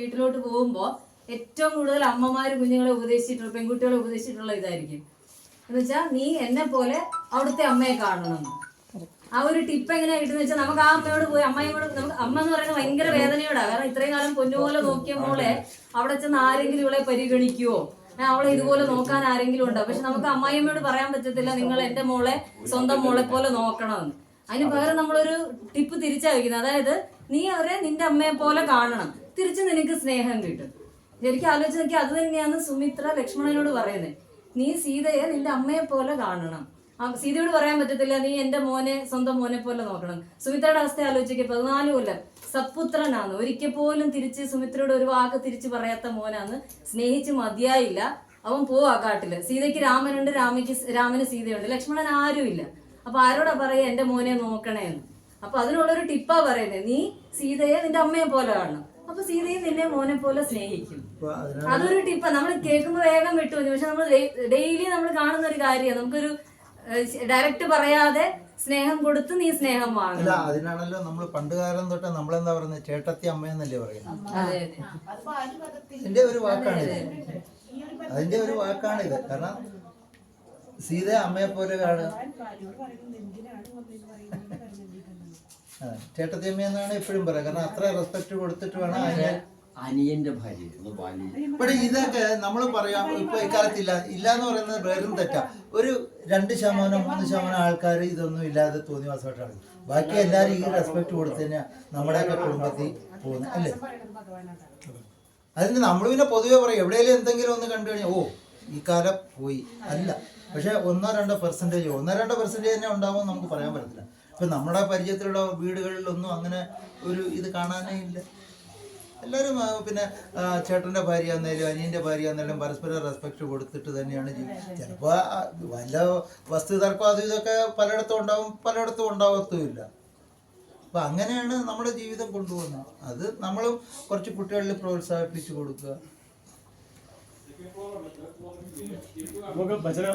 വീട്ടിലോട്ട് പോകുമ്പോൾ ഏറ്റവും കൂടുതൽ അമ്മമാര് കുഞ്ഞുങ്ങളെ ഉപദേശിച്ചിട്ടുള്ള പെൺകുട്ടികളെ ഉപദേശിച്ചിട്ടുള്ള ഇതായിരിക്കും. എന്ന് വെച്ചാൽ നീ എന്നെ പോലെ അവിടുത്തെ അമ്മയെ കാണണം. ആ ഒരു ടിപ്പ് എങ്ങനെയാ കിട്ടുന്ന വെച്ചാൽ നമുക്ക് ആ അമ്മയോട് പോയി അമ്മയോട് നമുക്ക് അമ്മ എന്ന് പറയുന്നത് ഭയങ്കര വേദനയോടാ. കാരണം ഇത്രയും കാലം പൊന്നുപോലെ നോക്കിയ മോളെ അവിടെ ചെന്ന് ആരെങ്കിലും ഇവളെ പരിഗണിക്കുവോ? അവളെ ഇതുപോലെ നോക്കാൻ ആരെങ്കിലും ഉണ്ടോ? പക്ഷെ നമുക്ക് അമ്മായിയമ്മയോട് പറയാൻ പറ്റത്തില്ല നിങ്ങൾ എന്റെ മോളെ സ്വന്തം മോളെ പോലെ നോക്കണമെന്ന് അതിന് പകരം നമ്മളൊരു ടിപ്പ് തിരിച്ചാ വെക്കുന്നത് അതായത് നീ അവരെ നിന്റെ അമ്മയെ പോലെ കാണണം. തിരിച്ച് നിനക്ക് സ്നേഹം കിട്ടും. ശരിക്കും ആലോചിച്ച് നോക്കി അത് തന്നെയാണ് സുമിത്ര ലക്ഷ്മണനോട് പറയുന്നത് നീ സീതയെ നിന്റെ അമ്മയെ പോലെ കാണണം. ആ സീതയോട് പറയാൻ പറ്റത്തില്ല നീ എന്റെ മോനെ സ്വന്തം മോനെ പോലെ നോക്കണം. സുമിത്രയുടെ അവസ്ഥ ആലോചിക്കുക പതിനാല് കൊല്ലം സപുത്രനാണ് ഒരിക്കൽ പോലും തിരിച്ച് സുമിത്രയോട് ഒരു വാക്ക് തിരിച്ചു പറയാത്ത മോനാണ്. സ്നേഹിച്ച് മതിയായില്ല. അവൻ പോവാ കാട്ടിൽ. സീതയ്ക്ക് രാമനുണ്ട് രാമയ്ക്ക് രാമന് സീതയുണ്ട്. ലക്ഷ്മണൻ ആരുമില്ല. അപ്പൊ ആരോടാ പറയുക എന്റെ മോനെ നോക്കണേ നോക്കണേന്ന് അപ്പൊ അതിനുള്ളൊരു ടിപ്പാ പറയുന്നത് നീ സീതയെ നിന്റെ അമ്മയെ പോലെ കാണണം. അപ്പൊ സീതയും നിന്നെ മോനെ പോലെ സ്നേഹിക്കും. അതൊരു ടിപ്പാ. നമ്മൾ കേൾക്കുമ്പോൾ വേഗം വിട്ടു പോകും പക്ഷെ നമ്മൾ ഡെയിലി നമ്മൾ കാണുന്ന ഒരു കാര്യമാണ്. നമുക്കൊരു ഡയറക്റ്റ് പറയാതെ സ്നേഹം കൊടുത്ത് നീ സ്നേഹം അല്ല അതിനാണല്ലോ നമ്മൾ പണ്ട് കാലം തൊട്ട് നമ്മളെന്താ പറയുന്നത് ചേട്ടത്തി അമ്മയെന്നല്ലേ പറയുന്നത് അതെ അതെ. അതിന്റെ ഒരു വാക്കാണിത്. അതിന്റെ ഒരു വാക്കാണിത്. കാരണം സീത അമ്മയെ പോലെ കാണുക. ആ, ചേട്ടത്തി അമ്മ എന്നാണ് എപ്പോഴും പറയുക. കാരണം അത്ര റെസ്പെക്ട് കൊടുത്തിട്ട് വേണം അതിനെ അനിയന്റെ ഭാര്യ ഇവിടെ ഇതൊക്കെ നമ്മൾ പറയാം ഇപ്പൊ ഇക്കാലത്ത് ഇല്ല ഇല്ല എന്ന് പറയുന്നത് വേറും തെറ്റാ. ഒരു രണ്ട് ശതമാനം മൂന്ന് ശതമാനം ആൾക്കാർ ഇതൊന്നും ഇല്ലാതെ തോന്നിവാസമായിട്ടാണ്. ബാക്കി എല്ലാരും ഈ റെസ്പെക്ട് കൊടുത്ത് നമ്മുടെ നമ്മുടെയൊക്കെ കുടുംബത്തിൽ പോകുന്നത് അല്ലേ? അതിന് നമ്മൾ പിന്നെ പൊതുവെ പറയും എവിടെയെങ്കിലും എന്തെങ്കിലും ഒന്ന് കണ്ടു കഴിഞ്ഞാൽ ഓ ഈ കാലം പോയി. അല്ല. പക്ഷെ ഒന്നോ രണ്ടോ പെർസെന്റേജ് ഒന്നോ രണ്ടോ പെർസെന്റേജ് തന്നെ ഉണ്ടാവുമെന്ന് നമുക്ക് പറയാൻ പറ്റത്തില്ല. ഇപ്പം നമ്മുടെ പരിചയത്തിലുള്ള വീടുകളിലൊന്നും അങ്ങനെ ഒരു ഇത് കാണാനേ ഇല്ല. എല്ലാവരും പിന്നെ ചേട്ടന്റെ ഭാര്യ എന്നാലും അനിയന്റെ ഭാര്യ എന്നാലും പരസ്പരം റെസ്പെക്ട് കൊടുത്തിട്ട് തന്നെയാണ് ജീവിക്കുന്നത്. ചിലപ്പോൾ വല്ല വസ്തു തർക്കം അതും ഇതൊക്കെ പലയിടത്തും ഉണ്ടാവും പലയിടത്തും ഉണ്ടാവത്തുമില്ല. അപ്പം അങ്ങനെയാണ് നമ്മുടെ ജീവിതം കൊണ്ടുപോകുന്നത്. അത് നമ്മളും കുറച്ച് കുട്ടികളിൽ പ്രോത്സാഹിപ്പിച്ചു കൊടുക്കുക. നമുക്ക് ഭജന